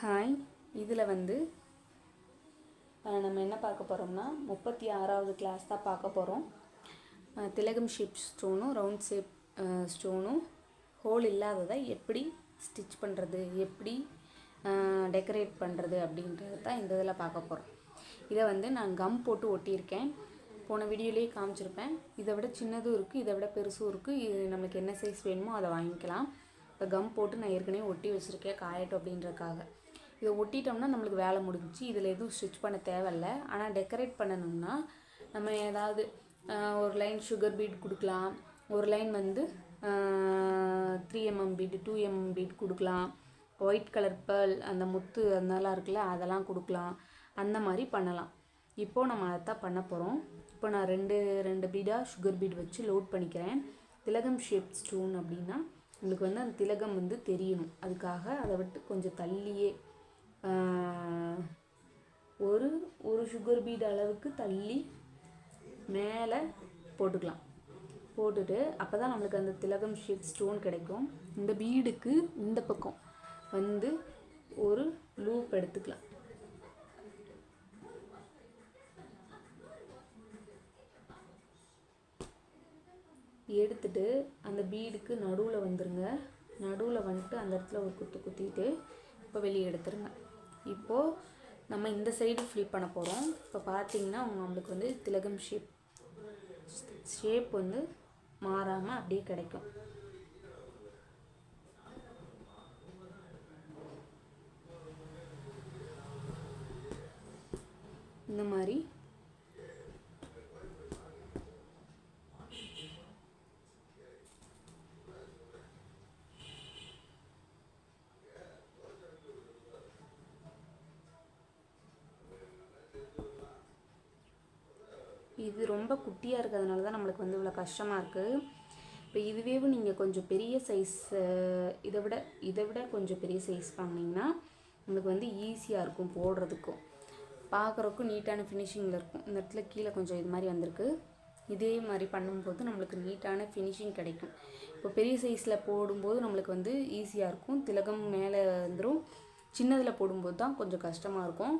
Hi இதில் வந்து நம்ம என்ன பார்க்க போகிறோம்னா முப்பத்தி ஆறாவது கிளாஸ் தான் பார்க்க போகிறோம் திலகம் ஷேப் ஸ்டோனும் ரவுண்ட் ஷேப் ஸ்டோனும் ஹோல் இல்லாததை எப்படி ஸ்டிச் பண்ணுறது எப்படி டெக்கரேட் பண்ணுறது அப்படின்றது தான் இந்த இதில் பார்க்க போகிறோம் இதை வந்து நான் கம் போட்டு ஒட்டியிருக்கேன். போன வீடியோலேயே காமிச்சிருப்பேன். இதை விட சின்னதும் இருக்குது இதை விட பெருசும் இருக்குது இது நம்மளுக்கு என்ன சைஸ் வேணுமோ அதை வாங்கிக்கலாம். இப்போ கம் போட்டு நான் ஏற்கனவே ஒட்டி வச்சுருக்கேன் காயட்டும் அப்படின்றக்காக இதை ஒட்டிட்டோம்னா நம்மளுக்கு வேலை முடிஞ்சிச்சு. இதில் எதுவும் ஸ்டிச் பண்ண தேவையில்ல. ஆனால் டெக்கரேட் பண்ணணும்னா நம்ம ஏதாவது ஒரு லைன் சுகர் பீட் கொடுக்கலாம். ஒரு லைன் வந்து three mm bead two mm bead கொடுக்கலாம். ஒயிட் கலர் பேர்ல் அந்த முத்து அதெல்லாம் இருக்குல்ல அதெல்லாம் கொடுக்கலாம். அந்த மாதிரி பண்ணலாம். இப்போது நம்ம அதைத்தான் பண்ண போகிறோம் இப்போ நான் ரெண்டு ரெண்டு பீடாக சுகர் பீட் வச்சு லோட் பண்ணிக்கிறேன். திலகம் ஷேப் ஸ்டோன் அப்படின்னா உங்களுக்கு வந்து அந்த திலகம் வந்து தெரியணும். அதுக்காக அதை விட்டு கொஞ்சம் தள்ளியே ஒரு ஒரு சுகர் பீட் அளவுக்கு தள்ளி மேலே போட்டுக்கலாம். போட்டுட்டு அப்போ தான் நம்மளுக்கு அந்த திலகம் ஷேப் ஸ்டோன் கிடைக்கும். இந்த பீடுக்கு இந்த பக்கம் வந்து ஒரு லூப் எடுத்துக்கலாம். எடுத்துட்டு அந்த பீடுக்கு நடுவில் வந்துருங்க. நடுவில் வந்துட்டு அந்த இடத்துல ஒரு குத்து குத்திட்டு இப்போ வெளியே எடுத்துருங்க. இப்போது நம்ம இந்த சைடு ஃப்ளிப் பண்ண போகிறோம் இப்போ பார்த்தீங்கன்னா நம்மளுக்கு வந்து திலகம் ஷேப் ஷேப் வந்து மாறாமல் அப்படியே கிடைக்கும். இந்த மாதிரி இது ரொம்ப குட்டியாக இருக்கிறதுனால தான் நம்மளுக்கு வந்து இவ்வளோ கஷ்டமாக இருக்குது இப்போ இதுவே நீங்கள் கொஞ்சம் பெரிய சைஸ் இதை விட இதை விட கொஞ்சம் பெரிய சைஸ் வாங்கினீங்கன்னா உங்களுக்கு வந்து ஈஸியாக இருக்கும் போடுறதுக்கும். பார்க்குறக்கும் நீட்டான ஃபினிஷிங்கில் இருக்கும். இந்த இடத்துல கீழே கொஞ்சம் இது மாதிரி வந்திருக்கு. இதே மாதிரி பண்ணும்போது நம்மளுக்கு நீட்டான ஃபினிஷிங் கிடைக்கும். இப்போ பெரிய சைஸில் போடும்போது நம்மளுக்கு வந்து ஈஸியாக இருக்கும். திலகம் மேலே வந்துடும் சின்னதில் போடும்போது தான் கொஞ்சம் கஷ்டமாக இருக்கும்.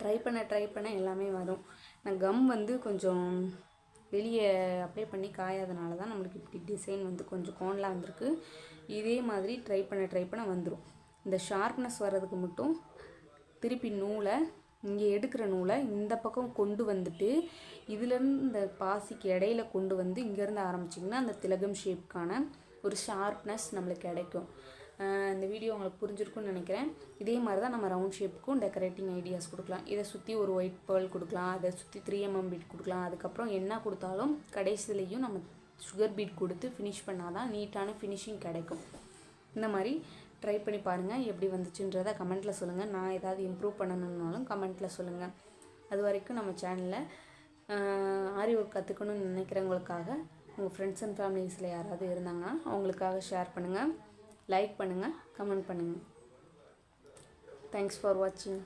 ட்ரை பண்ண ட்ரை பண்ண எல்லாமே வரும். நான் கம் வந்து கொஞ்சம் வெளியே அப்ளை பண்ணி காயாதனால தான் நம்மளுக்கு இப்படி டிசைன் வந்து கொஞ்சம் கோணலாக வந்திருக்கு. இதே மாதிரி ட்ரை பண்ண ட்ரை பண்ண வந்துடும் இந்த ஷார்ப்னஸ் வர்றதுக்கு மட்டும் திருப்பி நூலை இங்கே எடுக்கிற நூலை இந்த பக்கம் கொண்டு வந்துட்டு இதுலேருந்து இந்த பாசிக்கு இடையில கொண்டு வந்து இங்கேருந்து ஆரம்பிச்சிங்கன்னா அந்த திலகம் ஷேப்க்கான ஒரு ஷார்ப்னஸ் நம்மளுக்கு கிடைக்கும். இந்த வீடியோ உங்களுக்கு புரிஞ்சிருக்கும்னு நினைக்கிறேன். இதே மாதிரி தான் நம்ம ரவுண்ட் ஷேப்புக்கும் டெக்கரேட்டிங் ஐடியாஸ் கொடுக்கலாம். இதை சுற்றி ஒரு ஒயிட் பேர்ல் கொடுக்கலாம் அதை சுற்றி த்ரீ எம்எம் பீட் கொடுக்கலாம். அதுக்கப்புறம் என்ன கொடுத்தாலும் கடைசிலையும் நம்ம சுகர் பீட் கொடுத்து ஃபினிஷ் பண்ணால் தான் நீட்டான ஃபினிஷிங் கிடைக்கும். இந்த மாதிரி ட்ரை பண்ணி பாருங்கள் எப்படி வந்துச்சுன்றதை கமெண்ட்டில் சொல்லுங்கள் நான் ஏதாவது இம்ப்ரூவ் பண்ணணுன்னாலும் கமெண்ட்டில் சொல்லுங்கள் அது வரைக்கும் நம்ம சேனலில் ஆரி ஒர்க் கற்றுக்கணும்னு நினைக்கிறவங்களுக்காக உங்கள் ஃப்ரெண்ட்ஸ் அண்ட் ஃபேமிலிஸில் யாராவது இருந்தாங்கன்னா அவங்களுக்காக ஷேர் பண்ணுங்கள் லைக் பண்ணுங்கள் கமெண்ட் பண்ணுங்கள் தேங்க்ஸ் ஃபார் வாட்சிங்